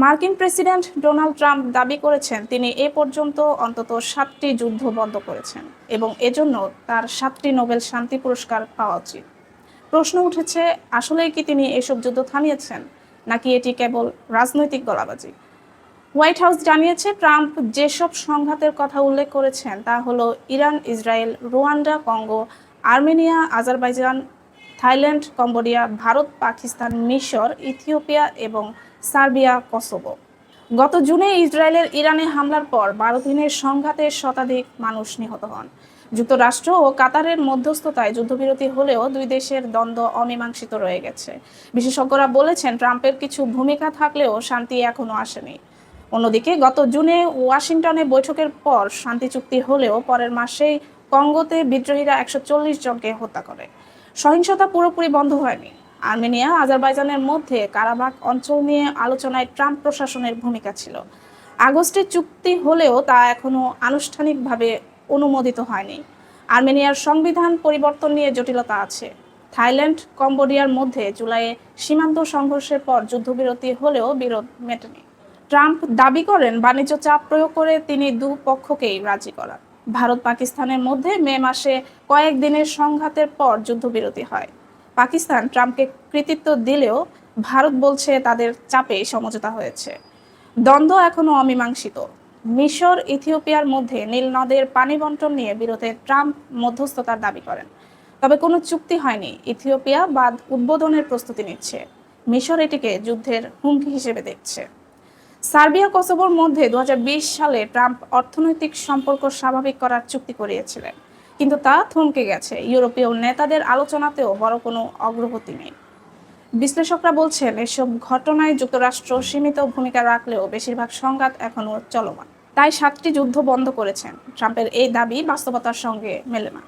মার্কিন president Donald Trump দাবি করেছেন, তিনি এ পর্যন্ত অন্তত সাতটি যুদ্ধ বন্ধ করেছেন এবং এজন্য তার সাতটি নোবেল শান্তি পুরস্কার পাওয়া উচিত। প্রশ্ন উঠেছে, আসলেই কি তিনি এসব যুদ্ধ থামিয়েছেন, নাকি এটি কেবল রাজনৈতিক গলাবাজি? হোয়াইট হাউস জানিয়েছে, ট্রাম্প যেসব সংঘাতের কথা উল্লেখ করেছেন তা হলো Iran, Israel, Rwanda, Congo, Armenia, Azerbaijan Thailand, Cambodia, Bharat, Pakistan, মিশর, ইথিওপিয়া এবং সার্বিয়া, কসোভো। গত জুনে ইসরায়েলের ইরানে হামলার পর বারো দিনের সংঘাতে শতাধিক মানুষ নিহত হন। যুক্তরাষ্ট্র ও কাতারের মধ্যস্থতায় যুদ্ধবিরতি হলেও দুই দেশের দ্বন্দ্ব অমীমাংসিত রয়ে গেছে। বিশেষজ্ঞরা বলেছেন, ট্রাম্পের কিছু ভূমিকা থাকলেও শান্তি এখনও আসেনি। অন্যদিকে, গত জুনে ওয়াশিংটনে বৈঠকের পর শান্তি চুক্তি হলেও পরের মাসেই কঙ্গোতে বিদ্রোহীরা একশো চল্লিশ জনকে হত্যা করে। সহিংসতা পুরোপুরি বন্ধ হয়নি। আর্মেনিয়া, আজারবাইজানের মধ্যে কারাবাক অঞ্চল নিয়ে আলোচনায় ট্রাম্প প্রশাসনের ভূমিকা ছিল। আগস্টে চুক্তি হলেও তা এখনও আনুষ্ঠানিকভাবে অনুমোদিত হয়নি। আর্মেনিয়ার সংবিধান পরিবর্তন নিয়ে জটিলতা আছে। থাইল্যান্ড, কম্বোডিয়ার মধ্যে জুলাইয়ে সীমান্ত সংঘর্ষের পর যুদ্ধবিরতি হলেও বিরোধ মেটেনি। ট্রাম্প দাবি করেন, বাণিজ্য চাপ প্রয়োগ করে তিনি দু পক্ষকেই রাজি করান। ভারত পাকিস্তানের মধ্যে মে মাসে কয়েক দিনের সংঘাতের পর যুদ্ধবিরতি হয়। পাকিস্তান ট্রাম্পকে কৃতিত্ব দিলেও ভারত বলছে তাদের চাপে সমঝোতা হয়েছে। দ্বন্দ্ব এখনও অমীমাংসিত। মিশর, ইথিওপিয়ার মধ্যে নীল নদের পানি বন্টন নিয়ে বিরোধে ট্রাম্প মধ্যস্থতার দাবি করেন। তবে কোনো চুক্তি হয়নি। ইথিওপিয়া বাদ উদ্বোধনের প্রস্তুতি নিচ্ছে। মিশর এটিকে যুদ্ধের হুমকি হিসেবে দেখছে। সার্বিয়া কসোভোর মধ্যে দু সালে ট্রাম্প অর্থনৈতিক সম্পর্ক স্বাভাবিক করার চুক্তি করিয়েছিলেন। কিন্তু তা থমকে গেছে। ইউরোপীয় নেতাদের আলোচনাতেও বড় কোনো অগ্রগতি নেই। বিশ্লেষকরা বলছেন, এসব ঘটনায় যুক্তরাষ্ট্র সীমিত ভূমিকা রাখলেও বেশিরভাগ সংঘাত এখনও চলমান। তাই সাতটি যুদ্ধ বন্ধ করেছেন। ট্রাম্পের এই দাবি বাস্তবতার সঙ্গে মেলে না।